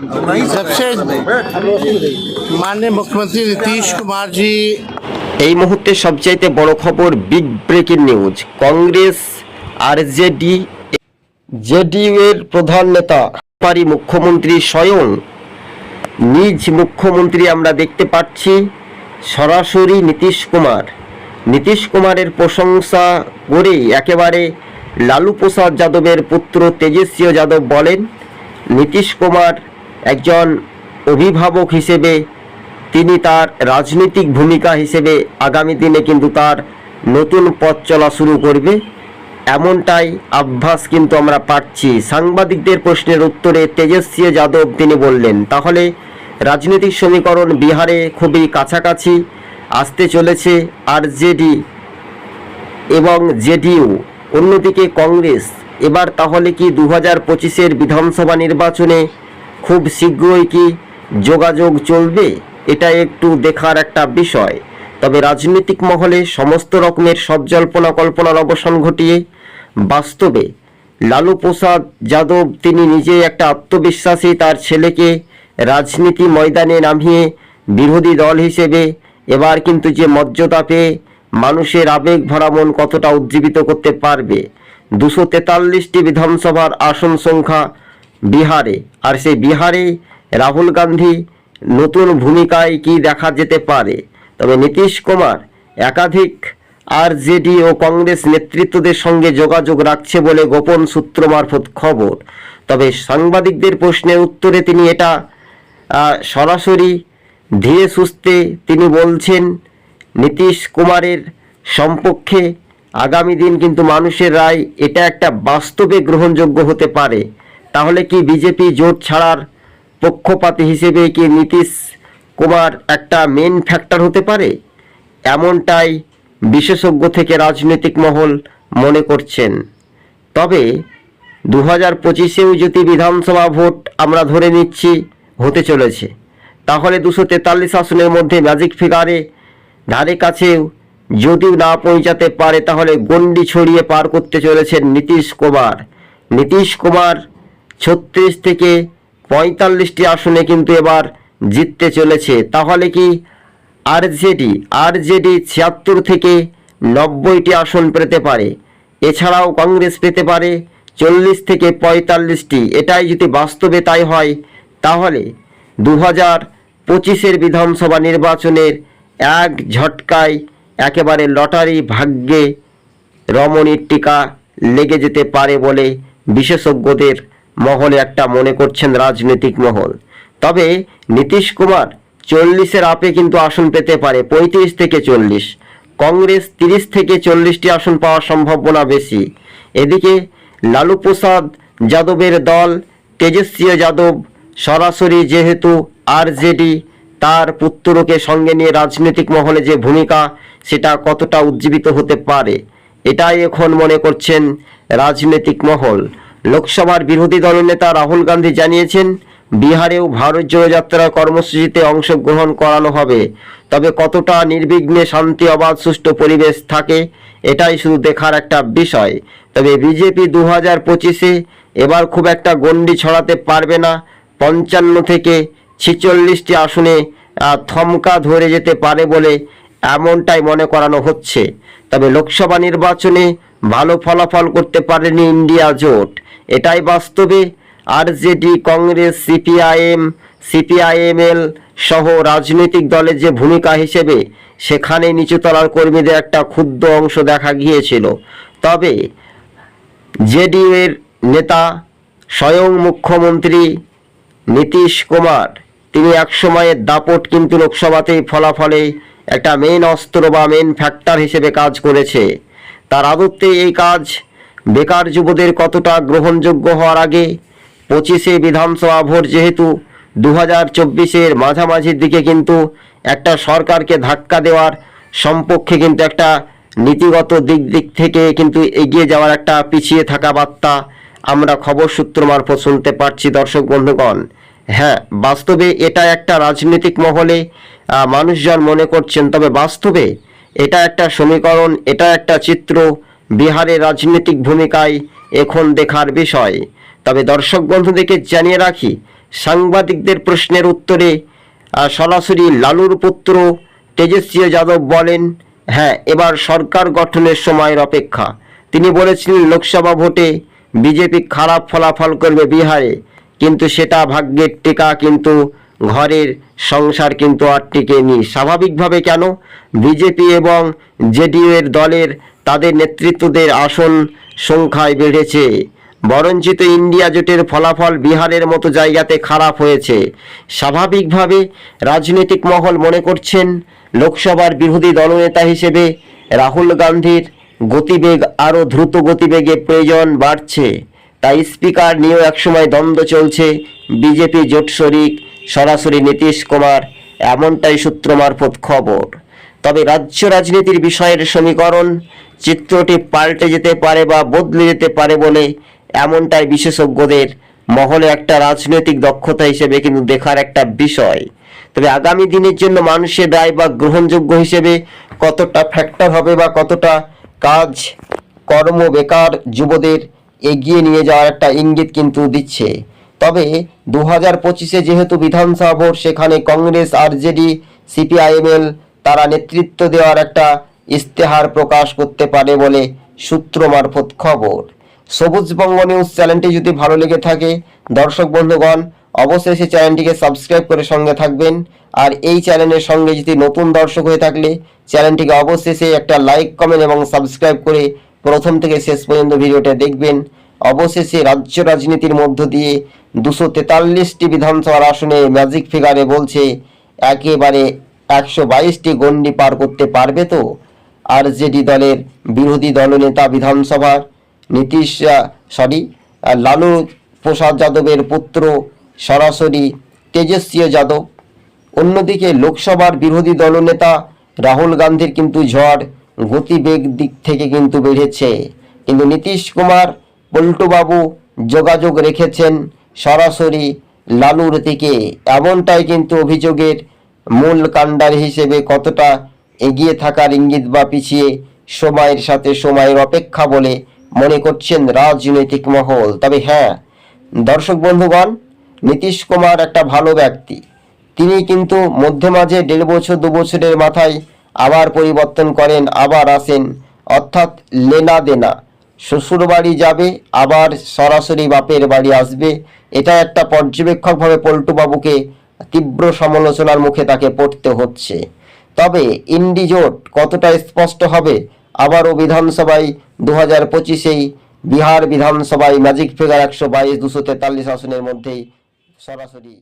सबसे माननीय मुख्यमंत्री नीतीश कुमार जी এই মুহূর্তে সবচাইতে বড় খবর big breaking news Congress RJD JDU এর প্রধান নেতা পারি মুখ্যমন্ত্রী স্বয়ং নিজ মুখ্যমন্ত্রী আমরা দেখতে পাচ্ছি সরাসরি নীতিশ কুমার নীতিশ কুমারের প্রশংসা করেই একেবারে লালু প্রসাদ যাদবের পুত্র তেজস্বী যাদব বলেন নীতিশ কুমার একজন অভিভাবক হিসেবে তিনি তার রাজনৈতিক ভূমিকা হিসেবে আগামী দিনে কিন্তু তার নতুন পথ চলা শুরু করবে। এমনটাই আভ্যাস কিন্তু আমরা পাচ্ছি। সাংবাদিকদের প্রশ্নের উত্তরে তেজস্বী যাদব তিনি বললেন, তাহলে রাজনৈতিক সমীকরণ বিহারে খুবই কাছাকাছি আসতে চলেছে আরজেডি এবং জেডিইউ। অন্যদিকে কংগ্রেস। এবার তাহলে কি দু হাজার পঁচিশের বিধানসভা নির্বাচনে খুব শীঘ্রই কি যোগাযোগ চলবে? এটা একটু দেখার একটা বিষয়। তবে রাজনৈতিক মহলে সমস্ত রকমের সব জল্পনা কল্পনার অবসান ঘটিয়ে, বাস্তবে লালু প্রসাদ যাদব তিনি নিজে একটা আত্মবিশ্বাসী তার ছেলেকে রাজনীতি ময়দানে নামিয়ে বিরোধী দল হিসেবে এবার কিন্তু যে মর্যাদা পেয়ে মানুষের আবেগ ভরা মন কতটা উজ্জীবিত করতে পারবে? দুশো তেতাল্লিশটি বিধানসভার আসন সংখ্যা বিহারে। আর সেই বিহারে রাহুল গান্ধী নতুন ভূমিকায় কি দেখা যেতে পারে? তবে নীতিশ কুমার একাধিক আরজেডি ও কংগ্রেস নেতৃত্বদের সঙ্গে যোগাযোগ রাখছে বলে গোপন সূত্র মারফত খবর। তবে সাংবাদিকদের প্রশ্নের উত্তরে তিনি এটা সরাসরি ধীরে সুস্থে তিনি বলছেন, নীতিশ কুমারের সম্পক্ষে আগামী দিন কিন্তু মানুষের রায় এটা একটা বাস্তবে গ্রহণযোগ্য হতে পারে। তাহলে কি বিজেপি জোট ছাড়ার পক্ষপাতী হিসেবে কি নীতিশ কুমার একটা মেন ফ্যাক্টর হতে পারে? এমনটাই বিশেষজ্ঞ থেকে রাজনৈতিক মহল মনে করছেন। তবে দু হাজার পঁচিশেও যদি বিধানসভা ভোট আমরা ধরে নিচ্ছি, হতে চলেছে। তাহলে দুশো তেতাল্লিশ আসনের মধ্যে ম্যাজিক ফিগারে ধারে কাছেও যদিও না পৌঁছাতে পারে, তাহলে গণ্ডি ছড়িয়ে পার করতে চলেছেন নীতিশ কুমার। নীতিশ কুমার ছত্রিশ থেকে পঁয়তাল্লিশটি আসনে কিন্তু এবার জিততে চলেছে। তাহলে কি আরজেডি আরজেডি ছিয়াত্তর থেকে নব্বইটি আসন পেতে পারে। এছাড়াও কংগ্রেস পেতে পারে চল্লিশ থেকে পঁয়তাল্লিশটি। এটাই যদি বাস্তবে তাই হয়, তাহলে দু হাজার পঁচিশের বিধানসভা নির্বাচনের এক ঝটকায় একেবারে লটারি ভাগ্যে রমণীর টিকা লেগে যেতে পারে বলে বিশেষজ্ঞদের মহলে একটা মনে করছেন রাজনৈতিক মহল। তবে নীতিশ কুমার চল্লিশের আপে কিন্তু আসন পেতে পারে পঁয়ত্রিশ থেকে চল্লিশ। কংগ্রেস তিরিশ থেকে চল্লিশটি আসন পাওয়ার সম্ভাবনা বেশি। এদিকে লালু প্রসাদ যাদবের দল, তেজস্বী যাদব সরাসরি যেহেতু আরজেডি, তার পুত্রকে সঙ্গে নিয়ে রাজনৈতিক মহলে যে ভূমিকা, সেটা কতটা উজ্জীবিত হতে পারে, এটাই এখন মনে করছেন রাজনৈতিক মহল। লোকসভার বিরোধী দলনেতা রাহুল গান্ধী জানিয়েছেন, বিহারেও ভারত জোড়ো যাত্রা কর্মসূচিতে অংশগ্রহণ করানো হবে। তবে কতটা নির্বিঘ্নে শান্তি অবাধ সুষ্ঠু পরিবেশ থাকে, এটাই শুধু দেখার একটা বিষয়। তবে বিজেপি দু হাজার পঁচিশে এবার খুব একটা গণ্ডি ছড়াতে পারবে না। পঞ্চান্ন থেকে ছিচল্লিশটি আসনে থমকা ধরে যেতে পারে বলে এমনটাই মনে করানো হচ্ছে। তবে লোকসভা নির্বাচনে ভালো ফলাফল করতে পারেনি ইন্ডিয়া জোট। এটাই বাস্তবে আরজেডি, কংগ্রেস, সিপিআইএম, সিপিআইএমএল সহ রাজনৈতিক দলের যে ভূমিকা হিসেবে সেখানে নিচুতলার কর্মীদের একটা ক্ষুদ্র অংশ দেখা গিয়েছিল। তবে জেডিইউ এর নেতা স্বয়ং মুখ্যমন্ত্রী নীতিশ কুমার, তিনি একসময়ের দাপট কিন্তু লোকসভাতেই ফলাফলে একটা মেন অস্ত্র বা মেন ফ্যাক্টর হিসেবে কাজ করেছে। তার আদত্তে এই কাজ বেকার যুবদের কতটা গ্রহণযোগ্য হওয়ার আগে পঁচিশে বিধানসভা ভোট যেহেতু দু হাজার চব্বিশের মাঝামাঝির দিকে কিন্তু একটা সরকারকে ধাক্কা দেওয়ার সম্পক্ষে কিন্তু একটা নীতিগত দিক দিক থেকে কিন্তু এগিয়ে যাওয়ার একটা পিছিয়ে থাকা বার্তা আমরা খবর সূত্র মারফত শুনতে পারছি দর্শক বন্ধুগণ। হ্যাঁ বাস্তবে এটা একটা রাজনৈতিক মহলে মানুষজন মনে করছেন, তবে বাস্তবে এটা একটা সমীকরণ, এটা একটা চিত্র, বিহারের রাজনৈতিক ভূমিকায় এখন দেখার বিষয়। তবে দর্শক বন্ধুদেরকে জানিয়ে রাখি, সাংবাদিকদের প্রশ্নের উত্তরে সরাসরি লালুর পুত্র তেজস্বী যাদব বলেন হ্যাঁ এবার সরকার গঠনের সময়ের অপেক্ষা। তিনি বলেছিলেন, লোকসভা ভোটে বিজেপি খারাপ ফলাফল করবে বিহারে, কিন্তু সেটা ভাগ্যের টেকা, কিন্তু ঘরের সংসার কিন্তু আর টিকেনি। স্বাভাবিকভাবে কেন? বিজেপি এবং জেডিইউ এর দলের তাদের নেতৃত্বদের আসন সংখ্যায় বেড়েছে। বরঞ্চিত ইন্ডিয়া জোটের ফলাফল বিহারের মতো জায়গাতে খারাপ হয়েছে। স্বাভাবিকভাবে রাজনৈতিক মহল মনে করছেন, লোকসভার বিরোধী দলনেতা হিসেবে রাহুল গান্ধীর গতিবেগ আরও দ্রুত গতিবেগে প্রয়োজন বাড়ছে। তাই স্পিকার নিয়েও একসময় দ্বন্দ্ব চলছে বিজেপি জোট শরিক সরাসরি নীতিশ কুমার, এমনটাই সূত্র মারফত খবর। তবে রাজ্য রাজনীতির বিষয়ের সমীকরণ, চিত্রটি পাল্টে যেতে পারে বা বদলে যেতে পারে বলে এমনটাই বিশেষজ্ঞদের মহলে একটা রাজনৈতিক দক্ষতা হিসেবে কিন্তু দেখার একটা বিষয়। তবে আগামী দিনের জন্য মানুষের রায় বা গ্রহণযোগ্য হিসেবে কতটা ফ্যাক্টর হবে বা কতটা কাজ, কর্ম বেকার যুবদের এগিয়ে নিয়ে যাওয়ার একটা ইঙ্গিত কিন্তু দিচ্ছে। তবে দু হাজার পঁচিশে যেহেতু বিধানসভা ভোট, সেখানে কংগ্রেস আরজেডি সিপিআইএমএল তারা নেতৃত্ব দেওয়ার একটা ইস্তেহার প্রকাশ করতে পারে বলে সূত্র মারফত খবর। সবুজবঙ্গ নিউজ চ্যানেলটি যদি ভালো লেগে থাকে, দর্শক বন্ধুগণ অবশ্যই সেই চ্যানেলটিকে সাবস্ক্রাইব করে সঙ্গে থাকবেন। আর এই চ্যানেলের সঙ্গে যদি নতুন দর্শক হয়ে থাকলে, চ্যানেলটিকে অবশ্যই সেই একটা লাইক, কমেন্ট এবং সাবস্ক্রাইব করে প্রথম থেকে শেষ পর্যন্ত ভিডিওটা দেখবেন। অবশেষে রাজ্য রাজনীতির মধ্য দিয়ে দুশো তেতাল্লিশটি বিধানসভার আসনে ম্যাজিক ফিগারে বলছে, একেবারে একশো বাইশটি গণ্ডি পার করতে পারবে তো? আরজেডি দলের বিরোধী দলনেতা বিধানসভার নীতিশ সরি লালু প্রসাদ যাদবের পুত্র সরাসরি তেজস্বী যাদব। অন্যদিকে লোকসভার বিরোধী দলনেতা রাহুল গান্ধীর কিন্তু ঝড় গতিবেগ দিক থেকে কিন্তু বেড়েছে। কিন্তু নীতিশ কুমার পল্টুবাবু যোগাযোগ রেখেছেন সরাসরি লালুর দিকে। এমনটাই কিন্তু অভিযোগের মূল কাণ্ডার হিসেবে কতটা এগিয়ে থাকার ইঙ্গিত বা পিছিয়ে সময়ের সাথে সময়ের অপেক্ষা বলে মনে করছেন রাজনৈতিক মহল। তবে হ্যাঁ দর্শক বন্ধুগণ, নীতিশ কুমার একটা ভালো ব্যক্তি। তিনি কিন্তু মধ্যে মাঝে দেড় বছর, দু বছরের মাথায় আবার পরিবর্তন করেন, আবার আসেন, অর্থাৎ লেনা দেনা। শ্বশুর বাড়ি যাবে, আবার সরাসরি বাপের বাড়ি আসবে। এটা একটা পর্যবেক্ষকভাবে পল্টুবাবুকে তীব্র সমালোচনার মুখে তাকে পড়তে হচ্ছে। তবে ইন্ডি জোট কতটা স্পষ্ট হবে, আবারও বিধানসভায় দু হাজার পঁচিশেই বিহার বিধানসভায় ম্যাজিক ফিগার একশো বাইশ, দুশো তেতাল্লিশ আসনের মধ্যেই সরাসরি